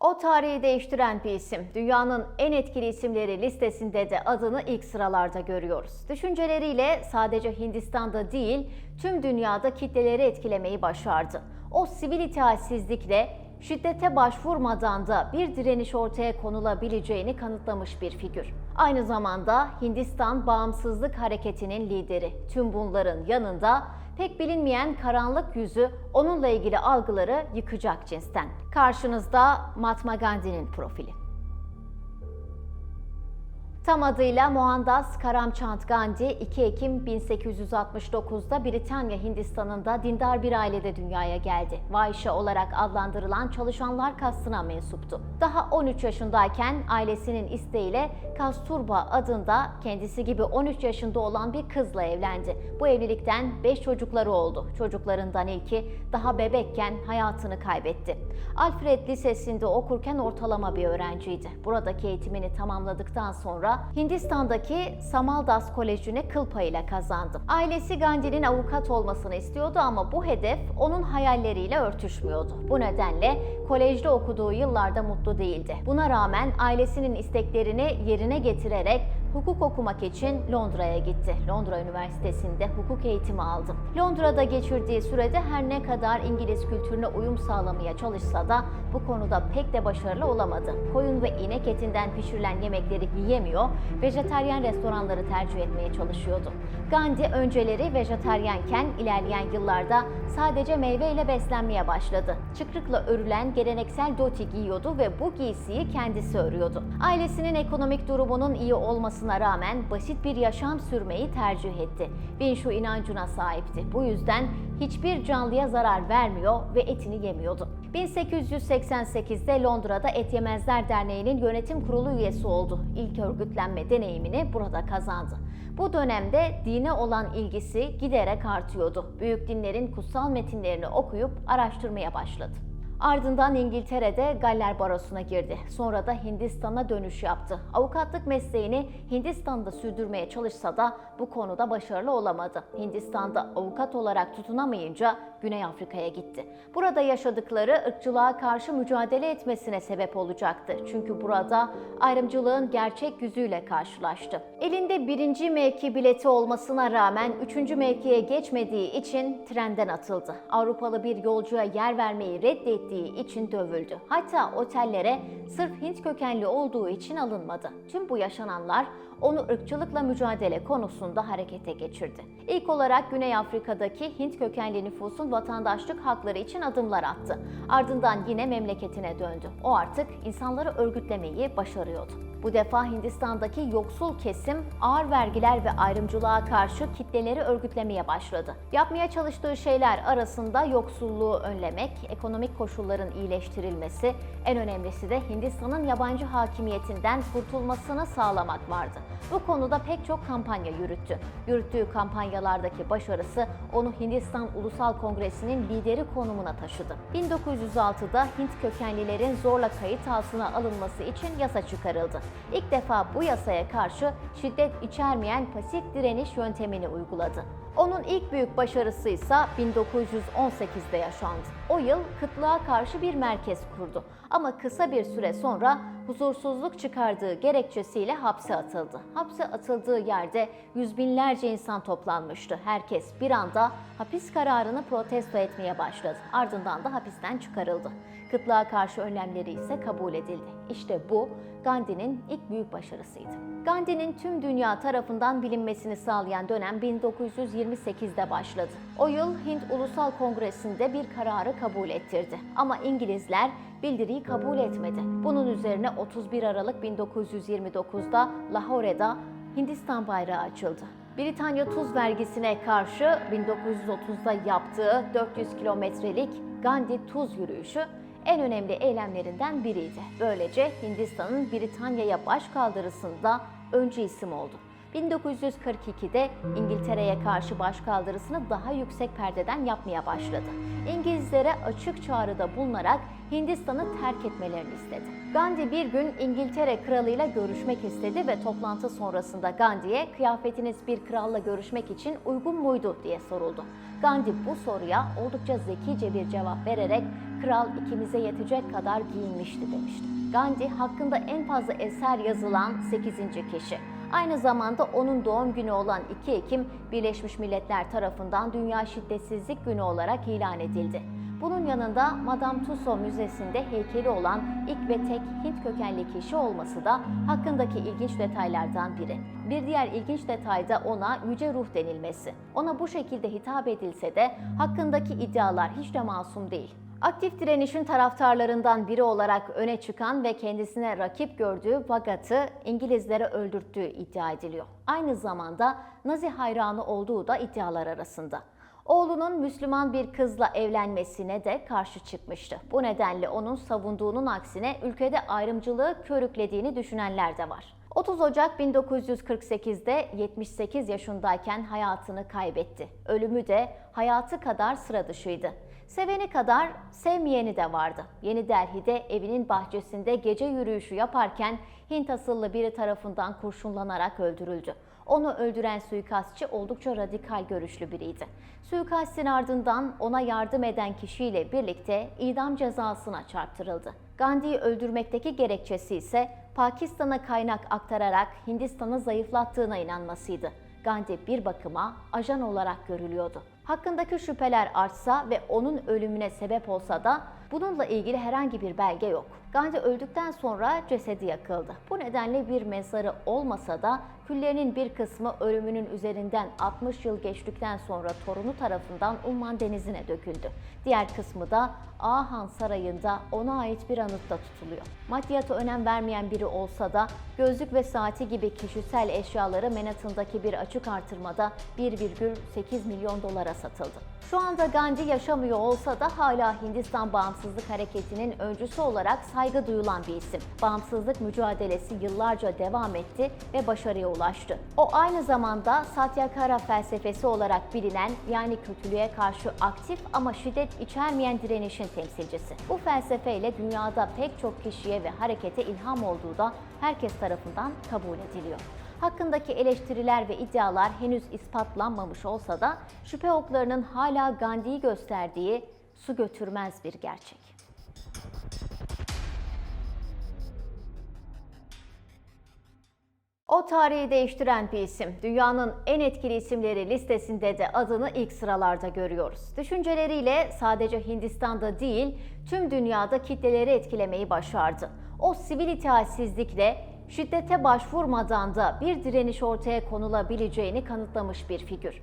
O tarihi değiştiren bir isim. Dünyanın en etkili isimleri listesinde de adını ilk sıralarda görüyoruz. Düşünceleriyle sadece Hindistan'da değil, tüm dünyada kitleleri etkilemeyi başardı. O sivil itaatsizlikle şiddete başvurmadan da bir direniş ortaya konulabileceğini kanıtlamış bir figür. Aynı zamanda Hindistan Bağımsızlık Hareketi'nin lideri. Tüm bunların yanında pek bilinmeyen karanlık yüzü onunla ilgili algıları yıkacak cinsten. Karşınızda Mahatma Gandhi'nin profili. Tam adıyla Mohandas Karamchand Gandhi 2 Ekim 1869'da Britanya Hindistan'ında dindar bir ailede dünyaya geldi. Vahişe olarak adlandırılan çalışanlar kastına mensuptu. Daha 13 yaşındayken ailesinin isteğiyle Kasturba adında kendisi gibi 13 yaşında olan bir kızla evlendi. Bu evlilikten 5 çocukları oldu. Çocuklarından ilki daha bebekken hayatını kaybetti. Alfred Lisesi'nde okurken ortalama bir öğrenciydi. Buradaki eğitimini tamamladıktan sonra Hindistan'daki Samaldas Koleji'ne kıl payıyla kazandı. Ailesi Gandhi'nin avukat olmasını istiyordu ama bu hedef onun hayalleriyle örtüşmüyordu. Bu nedenle kolejde okuduğu yıllarda mutlu değildi. Buna rağmen ailesinin isteklerini yerine getirerek hukuk okumak için Londra'ya gitti. Londra Üniversitesi'nde hukuk eğitimi aldı. Londra'da geçirdiği sürede her ne kadar İngiliz kültürüne uyum sağlamaya çalışsa da bu konuda pek de başarılı olamadı. Koyun ve inek etinden pişirilen yemekleri yiyemiyor, vejeteryan restoranları tercih etmeye çalışıyordu. Gandhi önceleri vejeteryanken ilerleyen yıllarda sadece meyveyle beslenmeye başladı. Çıkrıkla örülen geleneksel doti giyiyordu ve bu giysiyi kendisi örüyordu. Ailesinin ekonomik durumunun iyi olmasına rağmen basit bir yaşam sürmeyi tercih etti. Bin şu inancına sahipti. Bu yüzden hiçbir canlıya zarar vermiyor ve etini yemiyordu. 1888'de Londra'da Et Yemezler Derneği'nin yönetim kurulu üyesi oldu. İlk örgütlenme deneyimini burada kazandı. Bu dönemde dine olan ilgisi giderek artıyordu. Büyük dinlerin kutsal metinlerini okuyup araştırmaya başladı. Ardından İngiltere'de Galler Barosu'na girdi. Sonra da Hindistan'a dönüş yaptı. Avukatlık mesleğini Hindistan'da sürdürmeye çalışsa da bu konuda başarılı olamadı. Hindistan'da avukat olarak tutunamayınca Güney Afrika'ya gitti. Burada yaşadıkları ırkçılığa karşı mücadele etmesine sebep olacaktı. Çünkü burada ayrımcılığın gerçek yüzüyle karşılaştı. Elinde birinci mevki bileti olmasına rağmen üçüncü mevkiye geçmediği için trenden atıldı. Avrupalı bir yolcuya yer vermeyi reddetti ettiği için dövüldü. Hatta otellere sırf Hint kökenli olduğu için alınmadı. Tüm bu yaşananlar onu ırkçılıkla mücadele konusunda harekete geçirdi. İlk olarak Güney Afrika'daki Hint kökenli nüfusun vatandaşlık hakları için adımlar attı. Ardından yine memleketine döndü. O artık insanları örgütlemeyi başarıyordu. Bu defa Hindistan'daki yoksul kesim ağır vergiler ve ayrımcılığa karşı kitleleri örgütlemeye başladı. Yapmaya çalıştığı şeyler arasında yoksulluğu önlemek, ekonomik koşulların iyileştirilmesi, en önemlisi de Hindistan'ın yabancı hakimiyetinden kurtulmasını sağlamak vardı. Bu konuda pek çok kampanya yürüttü. Yürüttüğü kampanyalardaki başarısı onu Hindistan Ulusal Kongresi'nin lideri konumuna taşıdı. 1906'da Hint kökenlilerin zorla kayıt altına alınması için yasa çıkarıldı. İlk defa bu yasaya karşı şiddet içermeyen pasif direniş yöntemini uyguladı. Onun ilk büyük başarısı ise 1918'de yaşandı. O yıl kıtlığa karşı bir merkez kurdu. Ama kısa bir süre sonra huzursuzluk çıkardığı gerekçesiyle hapse atıldı. Hapse atıldığı yerde yüz binlerce insan toplanmıştı. Herkes bir anda hapis kararını protesto etmeye başladı. Ardından da hapisten çıkarıldı. Kıtlığa karşı önlemleri ise kabul edildi. İşte bu Gandhi'nin ilk büyük başarısıydı. Gandhi'nin tüm dünya tarafından bilinmesini sağlayan dönem 1928'de başladı. O yıl Hint Ulusal Kongresi'nde bir kararı kabul ettirdi. Ama İngilizler bildiriyi kabul etmedi. Bunun üzerine 31 Aralık 1929'da Lahore'da Hindistan bayrağı açıldı. Britanya tuz vergisine karşı 1930'da yaptığı 400 kilometrelik Gandhi tuz yürüyüşü en önemli eylemlerinden biriydi. Böylece Hindistan'ın Britanya'ya baş kaldırısında öncü isim oldu. 1942'de İngiltere'ye karşı başkaldırısını daha yüksek perdeden yapmaya başladı. İngilizlere açık çağrıda bulunarak Hindistan'ı terk etmelerini istedi. Gandhi bir gün İngiltere kralıyla görüşmek istedi ve toplantı sonrasında Gandhi'ye kıyafetiniz bir kralla görüşmek için uygun muydu diye soruldu. Gandhi bu soruya oldukça zekice bir cevap vererek kral ikimize yetecek kadar giyinmişti demişti. Gandhi hakkında en fazla eser yazılan 8. kişi. Aynı zamanda onun doğum günü olan 2 Ekim Birleşmiş Milletler tarafından Dünya Şiddetsizlik Günü olarak ilan edildi. Bunun yanında Madame Tussauds Müzesi'nde heykeli olan ilk ve tek Hint kökenli kişi olması da hakkındaki ilginç detaylardan biri. Bir diğer ilginç detay da ona yüce ruh denilmesi. Ona bu şekilde hitap edilse de hakkındaki iddialar hiç de masum değil. Aktif direnişin taraftarlarından biri olarak öne çıkan ve kendisine rakip gördüğü Vagat'ı İngilizlere öldürttüğü iddia ediliyor. Aynı zamanda Nazi hayranı olduğu da iddialar arasında. Oğlunun Müslüman bir kızla evlenmesine de karşı çıkmıştı. Bu nedenle onun savunduğunun aksine ülkede ayrımcılığı körüklediğini düşünenler de var. 30 Ocak 1948'de 78 yaşındayken hayatını kaybetti. Ölümü de hayatı kadar sıra dışıydı. Seveni kadar sevmeyeni de vardı. Yeni Delhi'de evinin bahçesinde gece yürüyüşü yaparken Hint asıllı biri tarafından kurşunlanarak öldürüldü. Onu öldüren suikastçı oldukça radikal görüşlü biriydi. Suikastin ardından ona yardım eden kişiyle birlikte idam cezasına çarptırıldı. Gandhi'yi öldürmekteki gerekçesi ise Pakistan'a kaynak aktararak Hindistan'ı zayıflattığına inanmasıydı. Gandhi bir bakıma ajan olarak görülüyordu. Hakkındaki şüpheler artsa ve onun ölümüne sebep olsa da bununla ilgili herhangi bir belge yok. Gandhi öldükten sonra cesedi yakıldı. Bu nedenle bir mezarı olmasa da küllerinin bir kısmı ölümünün üzerinden 60 yıl geçtikten sonra torunu tarafından Umman Denizi'ne döküldü. Diğer kısmı da Ahan Sarayı'nda ona ait bir anıtta tutuluyor. Maddiyata önem vermeyen biri olsa da gözlük ve saati gibi kişisel eşyaları Manhattan'daki bir açık artırmada 1,8 milyon dolara satıldı. Şu anda Gandhi yaşamıyor olsa da hala Hindistan Bağımsızlık Hareketi'nin öncüsü olarak saygı duyulan bir isim. Bağımsızlık mücadelesi yıllarca devam etti ve başarıya ulaştı. O aynı zamanda Satyakara felsefesi olarak bilinen yani kötülüğe karşı aktif ama şiddet içermeyen direnişin temsilcisi. Bu felsefeyle dünyada pek çok kişiye ve harekete ilham olduğu da herkes tarafından kabul ediliyor. Hakkındaki eleştiriler ve iddialar henüz ispatlanmamış olsa da şüphe oklarının hala Gandhi'yi gösterdiği su götürmez bir gerçek. O tarihi değiştiren bir isim. Dünyanın en etkili isimleri listesinde de adını ilk sıralarda görüyoruz. Düşünceleriyle sadece Hindistan'da değil, tüm dünyada kitleleri etkilemeyi başardı. O sivil itaatsizlikle şiddete başvurmadan da bir direniş ortaya konulabileceğini kanıtlamış bir figür.